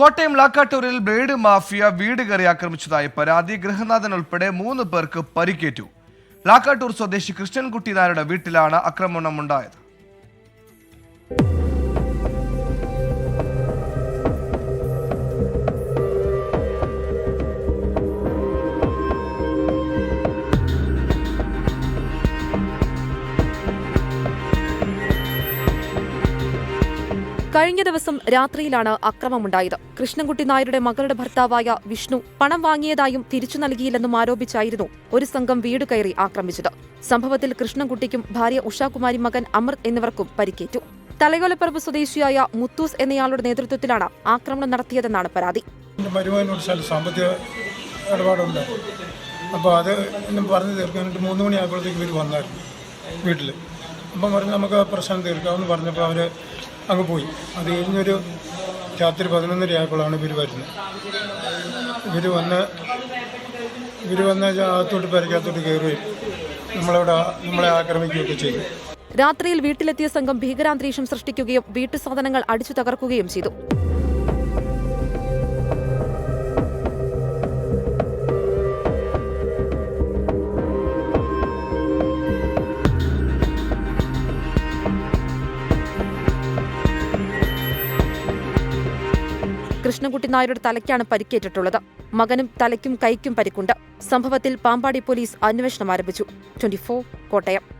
Kottayam ലാക്കാട്ടൂരിൽ blade mafia വീട് കയറി ആക്രമിച്ചതായി പരാതി. ഗൃഹനാഥൻ ഉൾപ്പെടെ മൂന്ന് പേർക്ക് പരിക്കേറ്റു. ലാക്കാട്ടൂർ സ്വദേശി കൃഷ്ണൻകുട്ടി നായരുടെ വീട്ടിലാണ് ആക്രമണമുണ്ടായത്. കഴിഞ്ഞ ദിവസം രാത്രിയിലാണ് അക്രമമുണ്ടായത്. കൃഷ്ണൻകുട്ടി നായരുടെ മകളുടെ ഭർത്താവായ വിഷ്ണു പണം വാങ്ങിയതായും തിരിച്ചു നൽകിയില്ലെന്നും ആരോപിച്ചായിരുന്നു ഒരു സംഘം വീട് കയറി ആക്രമിച്ചത്. സംഭവത്തിൽ കൃഷ്ണൻകുട്ടിക്കും ഭാര്യ ഉഷാകുമാരി മകൻ അമൃത് എന്നിവർക്കും പരിക്കേറ്റു. തലയോലപ്പറമ്പ് സ്വദേശിയായ മുത്തൂസ് എന്നയാളുടെ നേതൃത്വത്തിലാണ് ആക്രമണം നടത്തിയതെന്നാണ് പരാതി. സാമ്പത്തിക അപ്പോൾ അത് പറഞ്ഞു തീർക്കാനായിട്ട് മൂന്ന് മണിയായപ്പോഴത്തേക്ക് ഇവർ വന്നായിരുന്നു വീട്ടിൽ അപ്പം പറഞ്ഞു നമുക്ക് പ്രശ്നം തീർക്കാമെന്ന് പറഞ്ഞപ്പോൾ അവർ അങ്ങ് പോയി. അത് കഴിഞ്ഞൊരു രാത്രി പതിനൊന്നര ആയപ്പോഴാണ് ഇവർ വരുന്നത്. ഇവർ വന്ന് ഇവർ വന്ന് അകത്തോട്ട് പെരക്കകത്തോട്ട് കയറുകയും നമ്മളവിടെ നമ്മളെ ആക്രമിക്കുകയൊക്കെ ചെയ്തു. രാത്രിയിൽ വീട്ടിലെത്തിയ സംഘം ഭീകരാന്തരീക്ഷം സൃഷ്ടിക്കുകയും വീട്ടു സാധനങ്ങൾ അടിച്ചു തകർക്കുകയും ചെയ്തു. കൃഷ്ണൻകുട്ടി നായരുടെ തലയ്ക്കാണ് പരിക്കേറ്റിട്ടുള്ളത്. മകനും തലയ്ക്കും കൈക്കും പരിക്കുണ്ട്. സംഭവത്തിൽ പാമ്പാടി പോലീസ് അന്വേഷണം ആരംഭിച്ചു. ട്വന്റി കോട്ടയം.